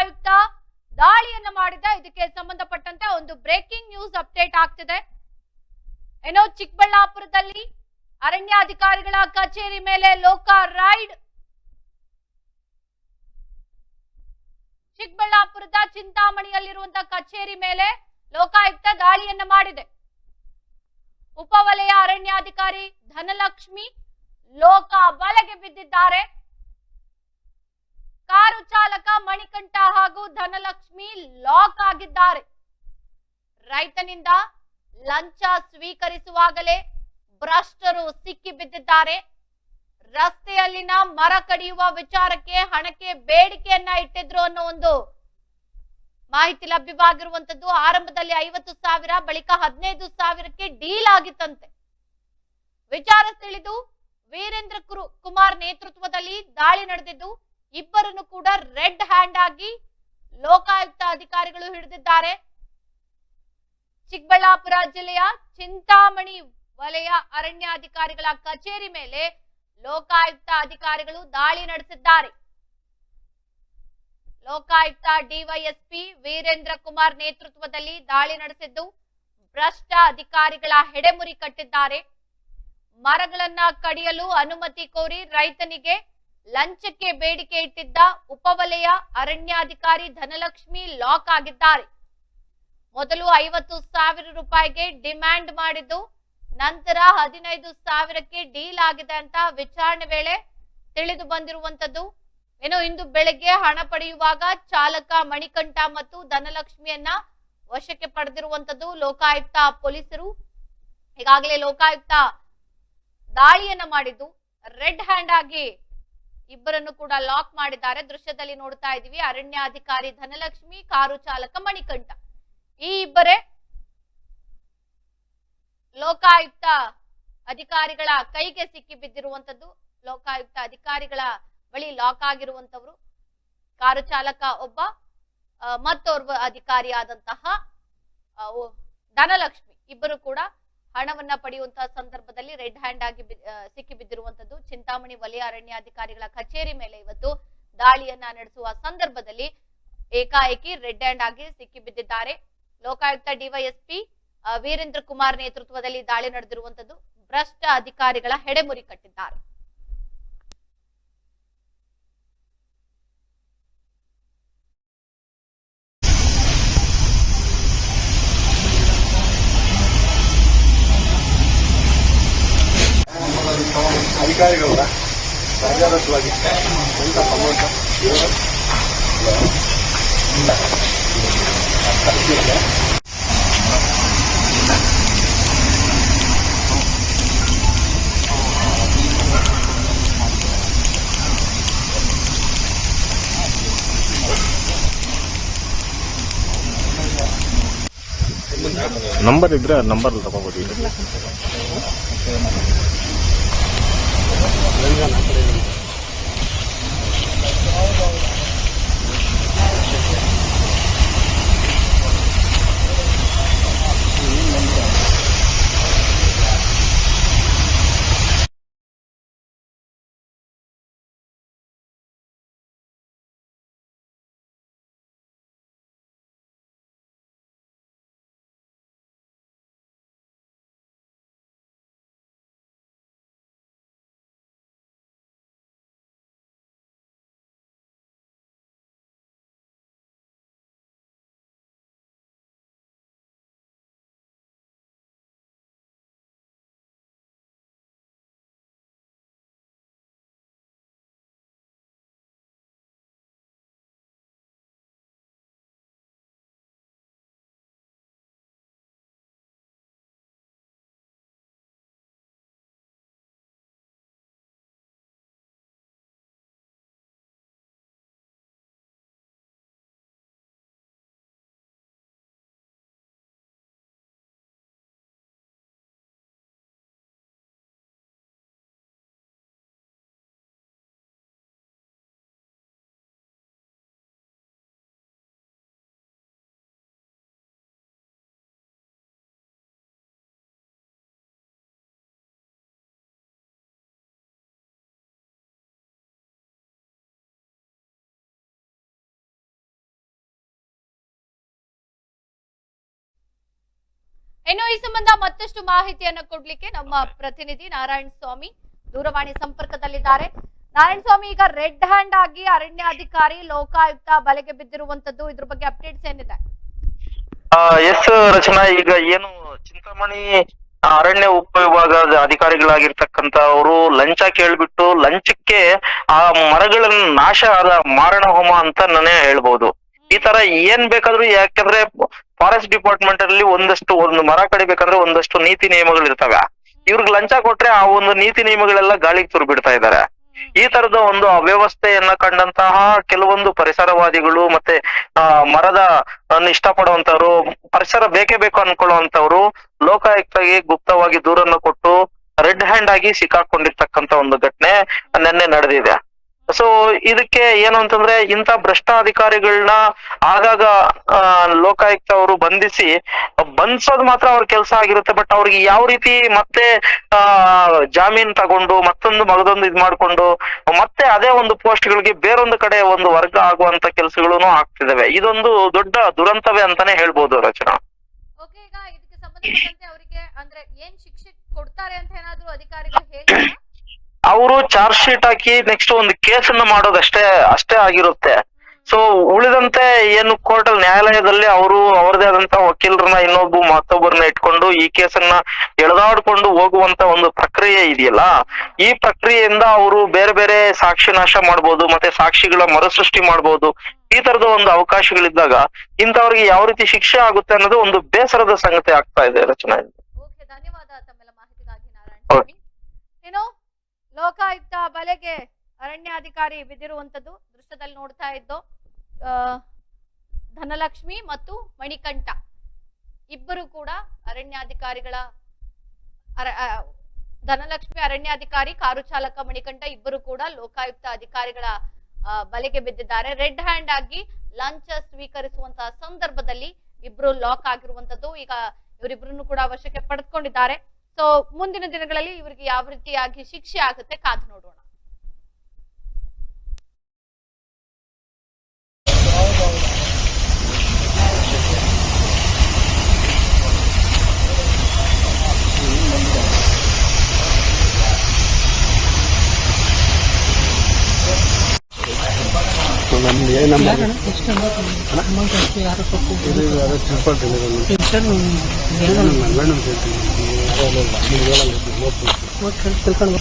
ಲೋಕಾಯುಕ್ತ ದಾಳಿಯನ್ನ ಮಾಡಿದ. ಇದಕ್ಕೆ ಸಂಬಂಧಪಟ್ಟಂತೆ ಒಂದು ಬ್ರೇಕಿಂಗ್ ನ್ಯೂಸ್ ಅಪ್ಡೇಟ್ ಆಗ್ತಿದೆ. ಏನೋ ಚಿಕ್ಕಬಳ್ಳಾಪುರದಲ್ಲಿ ಅರಣ್ಯಾಧಿಕಾರಿಗಳ ಕಚೇರಿ ಮೇಲೆ ಲೋಕ ರೈಡ್. ಚಿಕ್ಕಬಳ್ಳಾಪುರದ ಚಿಂತಾಮಣಿಯಲ್ಲಿರುವಂತಹ ಕಚೇರಿ ಮೇಲೆ ಲೋಕಾಯುಕ್ತ ದಾಳಿಯನ್ನ ಮಾಡಿದೆ. ಉಪವಲಯ ಅರಣ್ಯಾಧಿಕಾರಿ ಧನಲಕ್ಷ್ಮಿ ಲೋಕ ಬಲೆಗೆ ಬಿದ್ದಿದ್ದಾರೆ. ಕಾರು ಚಾಲಕ ಮಣಿಕಂಠ ಹಾಗೂ ಧನಲಕ್ಷ್ಮಿ ಲಾಕ್ ಆಗಿದ್ದಾರೆ. ರೈತನಿಂದ ಲಂಚ ಸ್ವೀಕರಿಸುವಾಗಲೇ ಭ್ರಷ್ಟರು ಸಿಕ್ಕಿ ಬಿದ್ದಿದ್ದಾರೆ. ರಸ್ತೆಯಲ್ಲಿನ ಮರ ಕಡಿಯುವ ವಿಚಾರಕ್ಕೆ ಹಣಕ್ಕೆ ಬೇಡಿಕೆಯನ್ನ ಇಟ್ಟಿದ್ರು ಅನ್ನೋ ಒಂದು ಮಾಹಿತಿ ಲಭ್ಯವಾಗಿರುವಂತದ್ದು ಆರಂಭದಲ್ಲಿ ಐವತ್ತು ಸಾವಿರ, ಬಳಿಕ ಹದಿನೈದು ಸಾವಿರಕ್ಕೆ ಡೀಲ್ ಆಗಿತ್ತಂತೆ. ವಿಚಾರ ತಿಳಿದು ವೀರೇಂದ್ರ ಕುಮಾರ್ ನೇತೃತ್ವದಲ್ಲಿ ದಾಳಿ ನಡೆದಿದ್ದು ಇಬ್ಬರನ್ನು ಕೂಡ ರೆಡ್ ಹ್ಯಾಂಡ್ ಆಗಿ ಲೋಕಾಯುಕ್ತ ಅಧಿಕಾರಿಗಳು ಹಿಡಿದಿದ್ದಾರೆ. ಚಿಕ್ಕಬಳ್ಳಾಪುರ ಜಿಲ್ಲೆಯ ಚಿಂತಾಮಣಿ ವಲಯ ಅರಣ್ಯಾಧಿಕಾರಿಗಳ ಕಚೇರಿ ಮೇಲೆ ಲೋಕಾಯುಕ್ತ ಅಧಿಕಾರಿಗಳು ದಾಳಿ ನಡೆಸಿದ್ದಾರೆ. ಲೋಕಾಯುಕ್ತ ಡಿವೈಎಸ್ಪಿ ವೀರೇಂದ್ರ ಕುಮಾರ್ ನೇತೃತ್ವದಲ್ಲಿ ದಾಳಿ ನಡೆಸಿದ್ದು, ಭ್ರಷ್ಟ ಅಧಿಕಾರಿಗಳ ಹೆಡೆಮುರಿ ಕಟ್ಟಿದ್ದಾರೆ. ಮರಗಳನ್ನ ಕಡಿಯಲು ಅನುಮತಿ ಕೋರಿ ರೈತನಿಗೆ ಲಂಚಕ್ಕೆ ಬೇಡಿಕೆ ಇಟ್ಟಿದ್ದ ಉಪವಲಯ ಅರಣ್ಯಾಧಿಕಾರಿ ಧನಲಕ್ಷ್ಮಿ ಲಾಕ್ ಆಗಿದ್ದಾರೆ. ಮೊದಲು ಐವತ್ತು ಸಾವಿರ ರೂಪಾಯಿಗೆ ಡಿಮ್ಯಾಂಡ್ ಮಾಡಿದ್ದು, ನಂತರ ಹದಿನೈದು ಸಾವಿರಕ್ಕೆ ಡೀಲ್ ಆಗಿದೆ ಅಂತ ವಿಚಾರಣೆ ವೇಳೆ ತಿಳಿದು ಬಂದಿರುವಂತದ್ದು ಏನು ಇಂದು ಬೆಳಗ್ಗೆ ಹಣ ಪಡೆಯುವಾಗ ಚಾಲಕ ಮಣಿಕಂಠ ಮತ್ತು ಧನಲಕ್ಷ್ಮಿಯನ್ನ ವಶಕ್ಕೆ ಪಡೆದಿರುವಂತದ್ದು ಲೋಕಾಯುಕ್ತ ಪೊಲೀಸರು. ಈಗಾಗಲೇ ಲೋಕಾಯುಕ್ತ ದಾಳಿಯನ್ನ ಮಾಡಿದ್ದು. ರೆಡ್ ಹ್ಯಾಂಡ್ ಆಗಿ ಇಬ್ಬರನ್ನು ಕೂಡ ಲಾಕ್ ಮಾಡಿದ್ದಾರೆ. ದೃಶ್ಯದಲ್ಲಿ ನೋಡ್ತಾ ಇದೀವಿ ಅರಣ್ಯಾಧಿಕಾರಿ ಧನಲಕ್ಷ್ಮಿ, ಕಾರು ಚಾಲಕ ಮಣಿಕಂಠ. ಈ ಇಬ್ಬರೇ ಲೋಕಾಯುಕ್ತ ಅಧಿಕಾರಿಗಳ ಕೈಗೆ ಸಿಕ್ಕಿ ಬಿದ್ದಿರುವಂತದ್ದು ಲೋಕಾಯುಕ್ತ ಅಧಿಕಾರಿಗಳ ಬಳಿ ಲಾಕ್ ಆಗಿರುವಂತವ್ರು ಕಾರು ಚಾಲಕ ಒಬ್ಬ ಮತ್ತೋರ್ವ ಅಧಿಕಾರಿಯಾದಂತಹ ಧನಲಕ್ಷ್ಮಿ. ಇಬ್ಬರು ಕೂಡ ಹಣವನ್ನ ಪಡೆಯುವಂತಹ ಸಂದರ್ಭದಲ್ಲಿ ರೆಡ್ ಹ್ಯಾಂಡ್ ಆಗಿ ಸಿಕ್ಕಿಬಿದ್ದಿರುವಂತದ್ದು ಚಿಂತಾಮಣಿ ವಲಯ ಅರಣ್ಯಾಧಿಕಾರಿಗಳ ಕಚೇರಿ ಮೇಲೆ ಇವತ್ತು ದಾಳಿಯನ್ನ ನಡೆಸುವ ಸಂದರ್ಭದಲ್ಲಿ ಏಕಾಏಕಿ ರೆಡ್ ಹ್ಯಾಂಡ್ ಆಗಿ ಸಿಕ್ಕಿ ಬಿದ್ದಿದ್ದಾರೆ. ಲೋಕಾಯುಕ್ತ ಡಿವೈಎಸ್ಪಿ ವೀರೇಂದ್ರ ಕುಮಾರ್ ನೇತೃತ್ವದಲ್ಲಿ ದಾಳಿ ನಡೆದಿರುವಂತದ್ದು ಭ್ರಷ್ಟ ಅಧಿಕಾರಿಗಳ ಹೆಡೆಮುರಿ ಕಟ್ಟಿದ್ದಾರೆ. ನಂಬರ್ ಇದ್ರೆ ನಂಬರ್ ತಗೋಬೋದು ಇನ್ನು ಈ ಸಂಬಂಧ ಮತ್ತಷ್ಟು ಮಾಹಿತಿಯನ್ನು ಕೊಡ್ಲಿಕ್ಕೆ ನಮ್ಮ ಪ್ರತಿನಿಧಿ ನಾರಾಯಣ ಸ್ವಾಮಿ ದೂರವಾಣಿ ಸಂಪರ್ಕದಲ್ಲಿದ್ದಾರೆ. ನಾರಾಯಣ ಸ್ವಾಮಿ ಈಗ ರೆಡ್ ಹ್ಯಾಂಡ್ ಆಗಿ ಅರಣ್ಯಾಧಿಕಾರಿ ಲೋಕಾಯುಕ್ತ ಬಲೆಗೆ ಬಿದ್ದಿರುವಂತದ್ದು ಇದ್ರ ಬಗ್ಗೆ ಅಪ್ಡೇಟ್ಸ್ ಏನಿದೆ? ಎಸ್ ರಚನಾ ಈಗ ಏನು ಚಿಂತಾಮಣಿ ಅರಣ್ಯ ಉಪವಿಭಾಗದ ಅಧಿಕಾರಿಗಳಾಗಿರ್ತಕ್ಕಂತ ಅವರು ಲಂಚ ಕೇಳ್ಬಿಟ್ಟು ಲಂಚಕ್ಕೆ ಆ ಮರಗಳನ್ನ ನಾಶ ಆದ ಮಾರಣ ಹೋಮ ಅಂತ ನಾನೇ ಹೇಳ್ಬೋದು. ಈ ತರ ಏನ್ ಬೇಕಾದ್ರೂ ಯಾಕಂದ್ರೆ ಫಾರೆಸ್ಟ್ ಡಿಪಾರ್ಟ್ಮೆಂಟ್ ಅಲ್ಲಿ ಒಂದಷ್ಟು ಒಂದು ಮರ ಕಡಿಬೇಕಂದ್ರೆ ಒಂದಷ್ಟು ನೀತಿ ನಿಯಮಗಳು ಇರ್ತವೆ. ಇವ್ರಿಗೆ ಲಂಚ ಕೊಟ್ರೆ ಆ ಒಂದು ನೀತಿ ನಿಯಮಗಳೆಲ್ಲ ಗಾಳಿಗೆ ತುರ್ಬಿಡ್ತಾ ಇದ್ದಾರೆ ಈ ತರದ ಒಂದು ಅವ್ಯವಸ್ಥೆಯನ್ನ ಕಂಡಂತಹ ಕೆಲವೊಂದು ಪರಿಸರವಾದಿಗಳು ಮತ್ತೆ, ಆ, ಮರದ ಇಷ್ಟಪಡುವಂತವ್ರು ಪರಿಸರ ಬೇಕೇ ಬೇಕು ಅನ್ಕೊಳ್ಳುವಂತವ್ರು ಲೋಕಾಯುಕ್ತಗೆ ಗುಪ್ತವಾಗಿ ದೂರನ್ನು ಕೊಟ್ಟು ರೆಡ್ ಹ್ಯಾಂಡ್ ಆಗಿ ಸಿಕ್ಕಾಕೊಂಡಿರ್ತಕ್ಕಂತ ಒಂದು ಘಟನೆ ನಿನ್ನೆ ನಡೆದಿದೆ. ಸೊ ಇದಕ್ಕೆ ಏನು ಅಂತಂದ್ರೆ ಇಂಥ ಭ್ರಷ್ಟ ಅಧಿಕಾರಿಗಳನ್ನ ಆಗಾಗ ಲೋಕಾಯುಕ್ತ ಅವರು ಬಂಧಿಸಿ, ಬಂಧಿಸೋದು ಮಾತ್ರ ಅವ್ರ ಕೆಲಸ ಆಗಿರುತ್ತೆ ಬಟ್ ಅವ್ರಿಗೆ ಯಾವ ರೀತಿ ಮತ್ತೆ, ಆ, ಜಾಮೀನ್ ತಗೊಂಡು, ಮತ್ತೊಂದು ಮಗದೊಂದು ಇದ್ ಮಾಡ್ಕೊಂಡು, ಮತ್ತೆ ಅದೇ ಒಂದು ಪೋಸ್ಟ್ ಗಳಿಗೆ ಬೇರೊಂದು ಕಡೆ ಒಂದು ವರ್ಗ ಆಗುವಂತ ಕೆಲಸಗಳು ಆಗ್ತಿದಾವೆ. ಇದೊಂದು ದೊಡ್ಡ ದುರಂತವೇ ಅಂತಾನೆ ಹೇಳ್ಬೋದು ರಚನಾ. ಅವರಿಗೆ ಅಂದ್ರೆ ಏನ್ ಶಿಕ್ಷೆ ಕೊಡ್ತಾರೆ ಅಂತ ಏನಾದ್ರು ಅಧಿಕಾರಿಗಳು ಅವರು ಚಾರ್ಜ್ ಶೀಟ್ ಹಾಕಿ ನೆಕ್ಸ್ಟ್ ಒಂದು ಕೇಸನ್ನ ಮಾಡೋದಷ್ಟೇ ಅಷ್ಟೇ ಆಗಿರುತ್ತೆ. ಸೊ ಉಳಿದಂತೆ ಏನು ಕೋರ್ಟ್ ನ್ಯಾಯಾಲಯದಲ್ಲಿ ಅವರು ಅವರದೇ ಆದಂತ ವಕೀಲರನ್ನ ಇನ್ನೊಬ್ಬ ಮತ್ತೊಬ್ಬರನ್ನ ಇಟ್ಕೊಂಡು ಈ ಕೇಸನ್ನ ಎಳೆದಾಡ್ಕೊಂಡು ಹೋಗುವಂತ ಒಂದು ಪ್ರಕ್ರಿಯೆ ಇದೆಯಲ್ಲ, ಈ ಪ್ರಕ್ರಿಯೆಯಿಂದ ಅವರು ಬೇರೆ ಬೇರೆ ಸಾಕ್ಷಿ ನಾಶ ಮಾಡ್ಬೋದು, ಮತ್ತೆ ಸಾಕ್ಷಿಗಳ ಮರುಸೃಷ್ಟಿ ಮಾಡ್ಬೋದು, ಈ ತರದ ಒಂದು ಅವಕಾಶಗಳಿದ್ದಾಗ ಇಂಥವ್ರಿಗೆ ಯಾವ ರೀತಿ ಶಿಕ್ಷೆ ಆಗುತ್ತೆ ಅನ್ನೋದು ಒಂದು ಬೇಸರದ ಸಂಗತಿ ಆಗ್ತಾ ಇದೆ ರಚನಾ ಓಕೆ ಧನ್ಯವಾದ ತಮ್ಮೆಲ್ಲ ಮಾಹಿತಿಗಾಗಿ ನಾರಾಯಣ ಸ್ವಾಮಿ ಏನು ಲೋಕಾಯುಕ್ತ ಬಲೆಗೆ ಅರಣ್ಯಾಧಿಕಾರಿ ಬಿದ್ದಿರುವಂತದ್ದು ದೃಶ್ಯದಲ್ಲಿ ನೋಡ್ತಾ ಇದ್ದು ಧನಲಕ್ಷ್ಮಿ ಮತ್ತು ಮಣಿಕಂಠ. ಇಬ್ಬರು ಕೂಡ ಅರಣ್ಯಾಧಿಕಾರಿಗಳ ಅರ- ಧನಲಕ್ಷ್ಮಿ ಅರಣ್ಯಾಧಿಕಾರಿ, ಕಾರು ಚಾಲಕ ಮಣಿಕಂಠ ಇಬ್ಬರು ಕೂಡ ಲೋಕಾಯುಕ್ತ ಅಧಿಕಾರಿಗಳ ಬಲೆಗೆ ಬಿದ್ದಿದ್ದಾರೆ. ರೆಡ್ ಹ್ಯಾಂಡ್ ಆಗಿ ಲಂಚ ಸ್ವೀಕರಿಸುವಂತಹ ಸಂದರ್ಭದಲ್ಲಿ ಇಬ್ರು ಲಾಕ್ ಆಗಿರುವಂತದ್ದು ಈಗ ಇವರಿಬ್ಬರನ್ನು ಕೂಡ ವಶಕ್ಕೆ ಪಡೆದುಕೊಂಡಿದ್ದಾರೆ. ಸೊ ಮುಂದಿನ ದಿನಗಳಲ್ಲಿ ಇವರಿಗೆ ಯಾವ ರೀತಿಯಾಗಿ ಶಿಕ್ಷೆ ಆಗುತ್ತೆ ಕಾದು ನೋಡೋಣ. ನಿಮ್ಗೆ ತಿಳ್ಕೊಂಡು.